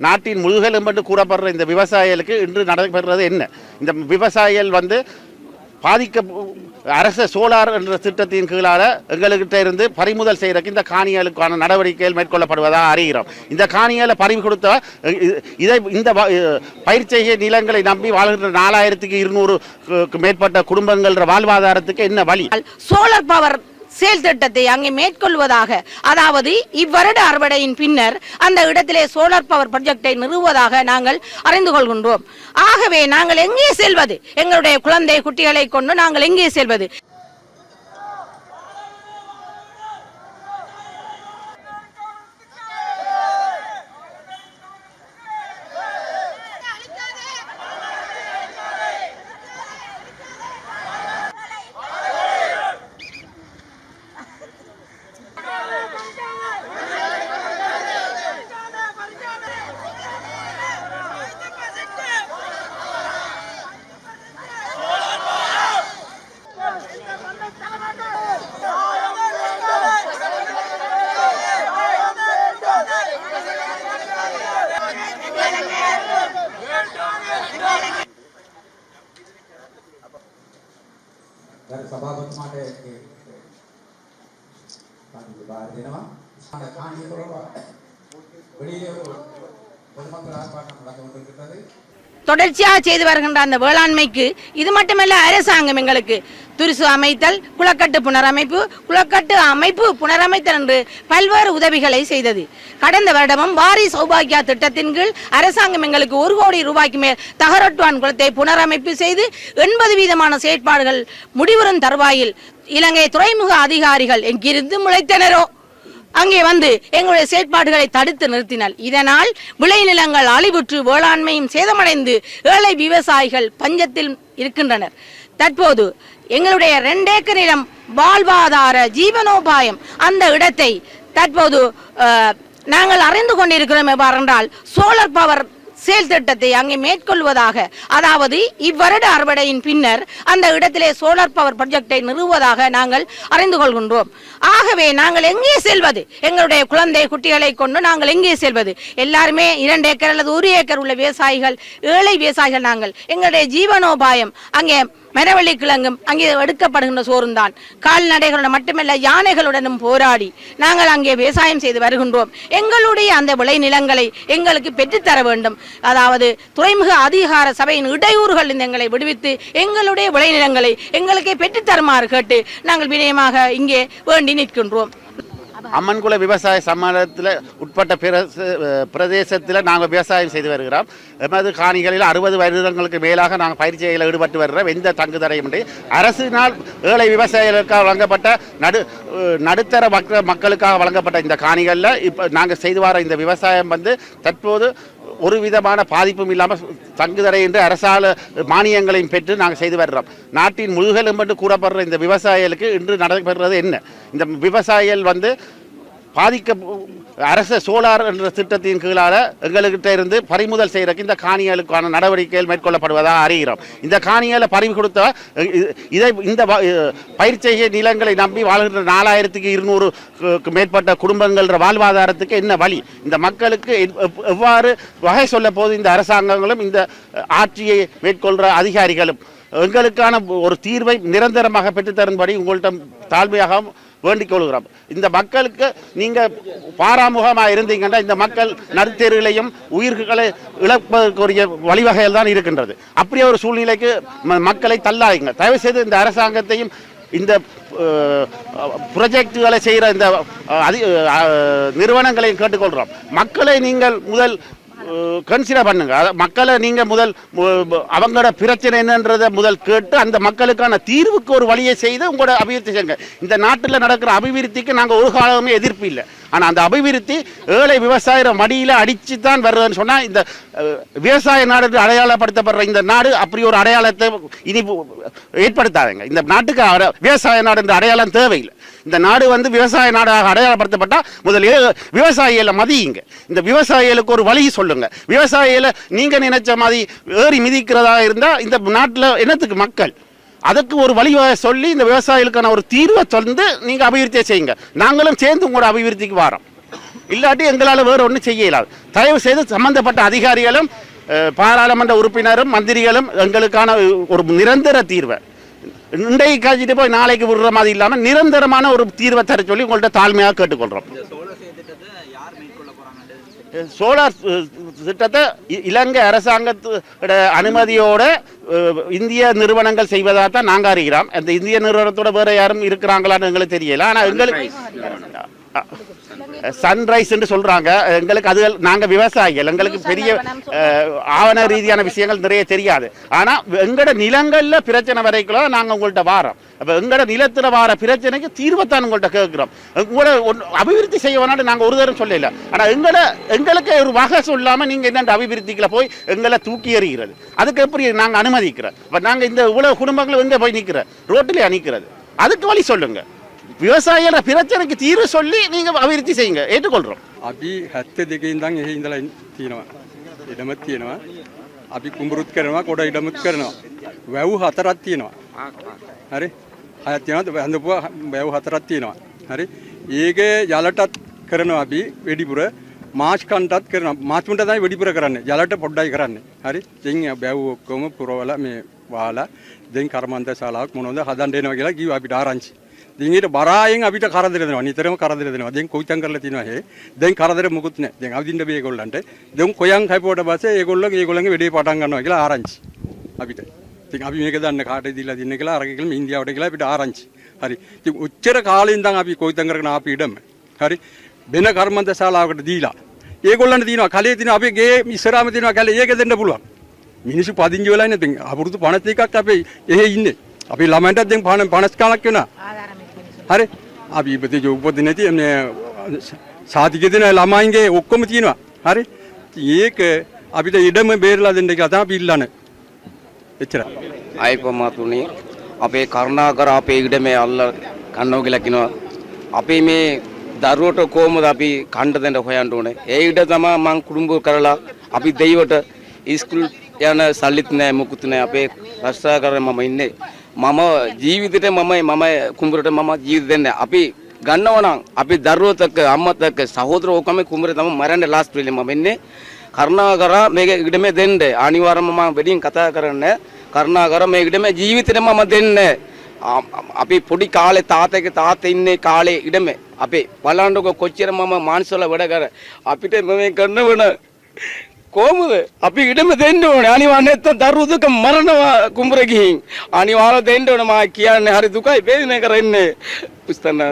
நாட்டின் முதுகெலும்பு என்று கூறப்படுற இந்த விவசாயிகளுக்கு இன்று நடைபெறுறது என்ன? இந்த விவசாயிகள் வந்து பாதிக்க அரச சோலார் என்ற திட்டத்தின் கீழால எங்கள்கிட்ட இருந்து பறிமுதல் செய்யறதுக்கு இந்த காணிகளுக்கான நடவடிக்கைகள் மேற்கொள்ளப்படுவதாக அறிகிறோம். இந்த காணிகளை பறிவு கொடுத்த இதை இந்த வ- பயிர் செய்ய நிலங்களை நம்பி வாழ்கின்ற நாலாயிரத்துக்கு இருநூறு மேற்பட்ட குடும்பங்கள் வாழ்வாதாரத்துக்கு என்ன வழி? சோலார் பவர் செயல் திட்டத்தை அங்கே மேற்கொள்வதாக. அதாவது இவ்வருட அறுவடையின் பின்னர் அந்த இடத்திலே சோலார் பவர் ப்ராஜெக்டை நிறுவுவதாக நாங்கள் அறிந்து கொள்கின்றோம். ஆகவே நாங்கள் எங்கே செல்வது? எங்களுடைய குழந்தை குட்டிகளை கொண்டு நாங்கள் எங்கே செல்வது? ගරු සභාපතිතුමාට ඒ කණ්ඩු බාර දෙනවා. අර කාණියතොල வெளியிலே ஒரு பொதுமக்கள் ஆர்ப்பாட்டம் நடந்து கொண்டிருக்கிறது தொடர்ச்சியாக செய்து வருகின்ற அந்த வேளாண்மைக்கு இது மட்டுமல்ல அரசாங்கம் எங்களுக்கு. துரிசு அமைத்தல் குளக்கட்டு புனரமைப்பு குளக்கட்டு அமைப்பு புனரமைத்தல் என்று பல்வேறு உதவிகளை செய்தது. கடந்த வருடமும் வாரி சௌபாகியா திட்டத்தின் கீழ் அரசாங்கம் எங்களுக்கு ஒரு கோடி ரூபாய்க்கு மேல் தகரட்டுவான் குளத்தை புனரமைப்பு செய்து எண்பது வீதமான செயற்பாடுகள் முடிவுறும் தருவாயில் இலங்கை துறைமுக அதிகாரிகள் எங்கிருந்து முளைத்தனரோ? அங்கே வந்து எங்களுடைய செயற்பாடுகளை தடுத்து நிறுத்தினால் இதனால் விளைநிலங்கள் அழிவுற்று வேளாண்மையும் சேதமடைந்து ஏழை விவசாயிகள் பஞ்சத்தில் இருக்கின்றனர். தற்போது எங்களுடைய ரெண்டேக்கர் நிலம் வாழ்வாதார ஜீவனோபாயம் அந்த இடத்தை தற்போது நாங்கள் அறிந்து கொண்டிருக்கிறோம் எவ்வாறென்றால் சோலார் பவர் செயல் திட்டத்தை அங்கே மேற்கொள்வதாக அதாவது இவ்வருட அறுவடையின் பின்னர் அந்த இடத்திலே சோலார் பவர் ப்ராஜெக்டை நிறுவுவதாக நாங்கள் அறிந்து கொள்கின்றோம். ஆகவே நாங்கள் எங்கே செல்வது? எங்களுடைய குழந்தை குட்டிகளை கொண்டு நாங்கள் எங்கே செல்வது? எல்லாருமே இரண்டு ஏக்கர் அல்லது ஒரு ஏக்கர் உள்ள விவசாயிகள் ஏழை விவசாயிகள் நாங்கள். எங்களுடைய ஜீவனோபாயம் அங்கே மரவள்ளி கிழங்கும் அங்கே எடுக்கப்படுகின்ற சோறும் தான் கால்நடைகளுடன் மட்டுமல்ல யானைகளுடனும் போராடி நாங்கள் அங்கே விவசாயம் செய்து வருகின்றோம். எங்களுடைய அந்த விளைநிலங்களை எங்களுக்கு பெற்றுத்தர வேண்டும். அதாவது துறைமுக அதிகார சபையின் இடையூறுகள் எங்களை விடுவித்து எங்களுடைய விளைநிலங்களை எங்களுக்கே பெற்றுத்தருமாறு கேட்டு நாங்கள் வினயமாக இங்கே வேண்டி நிற்கின்றோம். அம்மன்குள விவசாய சம்மேளனத்தில் உட்பட்ட பிரதேசத்தில் நாங்கள் விவசாயம் செய்து வருகிறோம். எமது காணிகளில் அறுபது வருடங்களுக்கு மேலாக நாங்கள் பயிற்சியில் ஈடுபட்டு வருகிறோம். எந்த தங்கு தடையுமின்றி அரசினால் ஏழை விவசாயிகளுக்காக வழங்கப்பட்ட நடு நடுத்தர மக்கள் மக்களுக்காக வழங்கப்பட்ட இந்த காணிகளில் இப்போ நாங்கள் செய்து வர இந்த விவசாயம் வந்து தற்போது ஒரு விதமான பாதிப்பும் இல்லாமல் தங்குதடை என்று அரசால மானியங்களையும் பெற்று நாங்கள் செய்து வருகிறோம். நாட்டின் முதுகெலும்பு என்று கூறப்படுற இந்த விவசாயிகளுக்கு இன்று நடைபெறுறது என்ன? இந்த விவசாயிகள் வந்து பாதிக்க அரச சோலார் என்ற திட்டத்தின் கீழால எங்கள்கிட்ட இருந்து பறிமுதல் செய்கிறக்கு இந்த காணிகளுக்கான நடவடிக்கைகள் மேற்கொள்ளப்படுவதாக அறிகிறோம். இந்த காணிகளை பறிவு கொடுத்த இதை இந்த வ- பயிர் நிலங்களை நம்பி வாழ்கின்ற நாலாயிரத்துக்கு இருநூறு மேற்பட்ட குடும்பங்கள் வாழ்வாதாரத்துக்கு என்ன வழி? இந்த மக்களுக்கு எவ்வாறு வகை சொல்ல போது இந்த அரசாங்கங்களும் இந்த ஆட்சியை மேற்கொள்கிற அதிகாரிகளும். எங்களுக்கான ஒரு தீர்வை நிரந்தரமாக பெற்றுத்தரும்படி உங்கள்கிட்ட தாழ்மையாகவும் வேண்டிக் கொள்கிறோம். இந்த மக்களுக்கு நீங்கள் பாராமுகமாக இருந்தீங்கன்னா இந்த மக்கள் நடுத்தெருவிலையும் உயிர்களை இழப்பதற்குரிய வழிவகையில் தான் இருக்கின்றது. அப்படியே ஒரு சூழ்நிலைக்கு ம- மக்களை தள்ளாதீங்க. தயவு செய்து இந்த அரசாங்கத்தையும் இந்த ப்ரொஜெக்டுகளை செய்கிற இந்த அதி நிறுவனங்களையும் கேட்டுக்கொள்கிறோம். மக்களை நீங்கள் முதல் கன்சிடர் பண்ணுங்க. மக்களை நீங்க முதல் அவங்களோட பிரச்சனை என்னன்றதை முதல் கேட்டு அந்த மக்களுக்கான தீர்வுக்கு ஒரு வழியை செய்து உங்களோட அபிவிருத்தி செய்யுங்க. இந்த நாட்டில் நடக்கிற அபிவிருத்திக்கு நாங்கள் ஒரு காலமே எதிர்ப்பு இல்லை. ஆனால் அந்த அபிவிருத்தி ஏழை விவசாயிற மடியில் அடித்து தான் வருதுன்னு சொன்னால் இந்த விவசாய நாடு என்று அடையாளப்படுத்தப்படுற இந்த நாடு அப்படி ஒரு அடையாளத்தை இனி ஏற்படுத்தாதுங்க. இந்த நாட்டுக்கு அட- விவசாய நாடு என்ற அடையாளம் தேவையில்லை. இந்த நாடு வந்து விவசாய நாடாக அடையாளப்படுத்தப்பட்டால் முதலில் விவசாயிகளை மதியுங்க. இந்த விவசாயிகளுக்கு ஒரு வழி சொல்லுங்க. விவசாயிகளை நீங்கள் நினைச்ச மாதிரி ஏறி மிதிக்கிறதா இருந்தால் இந்த நாட்டில் என்னத்துக்கு மக்கள்? அதுக்கு ஒரு வழி சொல்லி இந்த விவசாயிகளுக்கான ஒரு தீர்வை சொல்லி நீங்கள் அபிவிருத்தியை செய்யுங்க. நாங்களும் சேர்ந்து உங்களோட அபிவிருத்திக்கு வரோம். இல்லாட்டி எங்களால் வேறு ஒன்றும் செய்ய இயலாது. தயவு செய்து சம்பந்தப்பட்ட அதிகாரிகளும் பாராளுமன்ற உறுப்பினரும் மந்திரிகளும் எங்களுக்கான ஒரு நிரந்தர தீர்வை. இன்றைக்கு காய்ச்சிட்டு போய் நாளைக்கு விடுற மாதிரி இல்லாமல் நிரந்தரமான ஒரு தீர்வை தர சொல்லி உங்கள்கிட்ட தாழ்மையாக கேட்டுக்கொள்கிறோம் சோலார் திட்டத்தை இலங்கை அரசாங்கத்தோட அனுமதியோட இந்திய நிறுவனங்கள் செய்வதாக தான் நாங்கள் அறிகிறோம். அந்த இந்திய நிறுவனத்தோட வேற யாரும் இருக்கிறாங்களான்னு எங்களுக்கு தெரியல. ஆனால் எங்களுக்கு சன்ரைஸ் என்று சொல்றாங்க. எங்களுக்கு அது நாங்க விவசாயிகள். எங்களுக்கு பெரிய ஆவண ரீதியான விஷயங்கள் நிறைய தெரியாது. ஆனா எங்கட நிலங்கள்ல பிரச்சனை வரைக்கும் நாங்க உங்கள்ட்ட வாரோம். அப்ப எங்கட நிலத்துல வார பிரச்சனைக்கு தீர்வைத்தான் உங்கள்ட்ட கேட்கிறோம். உங்களோட அபிவிருத்தி செய்ய வேணாம்னு நாங்க ஒரு தரம் சொல்லல. ஆனா எங்கள எங்களுக்கு ஒரு வகை சொல்லாம நீங்க என்னென்ன அபிவிருத்திக்குள்ள போய் எங்களை தூக்கி எறிகிறது. அதுக்கு எப்படி நாங்க அனுமதிக்கிறோம்? அப்ப நாங்க இந்த இவ்வளவு குடும்பங்கள் எங்க போய் நிக்கிற ரோட்டிலே நிக்கிறது அதுக்கு வழி சொல்லுங்க. விவசாயிகள பிரச்சனைக்கு தீர்வு சொல்லி நீங்க அபிவிருத்தி செய்யுங்க ஏற்றுக்கொள்றோம் අපි හැත්ත දෙක ඉඳන් එහි ඉඳලා තියෙනවා. ඉඩමත් තියෙනවා. අපි කුඹුරුත් කරනවා කොට ඉඩමුත් කරනවා. වැව් හතරක් තියෙනවා. හරි? හයක් තියෙනවා වැඳපුවා වැව් හතරක් තියෙනවා. හරි? ඒකේ යලටත් කරනවා අපි වෙඩිපුර මාච් කන්ටත් කරනවා. මාච් මුන්ට තමයි වෙඩිපුර කරන්නේ. යලට පොඩ්ඩයි කරන්නේ. හරි? ඉතින් වැව් ඔක්කොම පුරවලා මේ වාලා දැන් කර්මන්ත ශාලාවක් මොනවද හදන්න එනවා කියලා කිව්වා අපිට ආරංචි. ඉතින් ඊට බරායෙන් අපිට කරදර දෙනවා. නිතරම කරදර දෙනවා. දැන් කොයිතම් කරලා තිනවා හේ. දැන් කරදර මුකුත් නැහැ. දැන් අවදින්න බෑ ඒගොල්ලන්ට. දැන් කොයන් හැපුවට පස්සේ ඒගොල්ලෝ ඒගොල්ලන්ගේ වැඩේ පටන් ගන්නවා කියලා ආරංචි. අපිට. ඉතින් අපි මේක දන්න කාටද දීලා දින්න කියලා අරගෙන කියලා ඉන්දියාවට කියලා අපිට ආරංචි. හරි. ඉතින් උච්චර කාලේ ඉඳන් අපි කොයිතම් කරගෙන ආපු ඉඩම. හරි. වෙන කර්මන්ත ශාලාවකට දීලා. ඒගොල්ලන්ට තියෙනවා කලේ තියෙනවා අපේ ගේ ඉස්සරහාම තියෙනවා කලේ ඒක දෙන්න පුළුවන්. මිනිස්සු පදිංචි වෙලා ඉන්නේ දැන් අවුරුදු 51ක් අපේ එහෙ ඉන්නේ. අපි ළමයින්ටත් දැන් 50 කාලක් වෙනවා. හරි. අපි ඉපදේ උපදින නැති මේ සාතික දෙන ළමයින්ගේ ඔක්කොම තියෙනවා. හරි. ඉතින් ඒක අපිට ඉඩම බේරලා දෙන්න කියලා තමයි අපි ඉල්ලන්නේ. එච්චරයි. අයිපමතුනේ අපේ කරුණාකර අපේ ඉඩමේ අල්ල කන්නෝ කියලා කියනවා අපේ මේ දරුවට කොහොමද අපි කණ්ඩ දෙන්න හොයන්න ඕනේ? ඒ ඉඩ තමයි මං කුඩුම්බ කරලා අපි දෙයිවට ඉස්කුල් යන සල්ලිත් නෑ මුකුත් නෑ. අපේ රස්ථාකරණ මම ඉන්නේ. මම ජීවිතේට මමයි මම කුඹරට මම ජීවිත දෙන්නේ අපි ගන්නව නම් අපි දරුවෝ එක්ක අම්මත් එක්ක සහෝදරයෝ ඔක්කොම කුඹරේ තමයි මරන්න ලාස්ට් වෙලේ මම ඉන්නේ කරුණාකර මේක ඉඩමේ දෙන්න අනිවාර්යයෙන්ම මම වෙඩින් කතා කරන්නේ කරුණාකර මේ ඉඩමේ ජීවිතේට මම දෙන්නේ ආ- අපි පොඩි කාලේ තාත්තගේ තාත්තා ඉන්නේ කාලේ ඉඩමේ අපේ බලන්නකො කොච්චර මම මානසවල වැඩ කර අපිට මේ කරනවන කොහොමද ಕೋಮುದು ಅಪ್ಪಿ ಇಡಮ ತೆಂಡೋಣ ಅನಿವಾನ ಎತ್ತ ತರುವುದಕ್ಕೆ ಮರಣವ ಕುಂಬ್ರಗಿ ಅನಿವಾರ ತೆಂಡೋಣ ಮಾ ಕಿಯಾನೆ ಹರಿದುಕಾಯಿ ಬೇದಿನ ಕರೆನ್ನೆ ಪುಸ್ತನ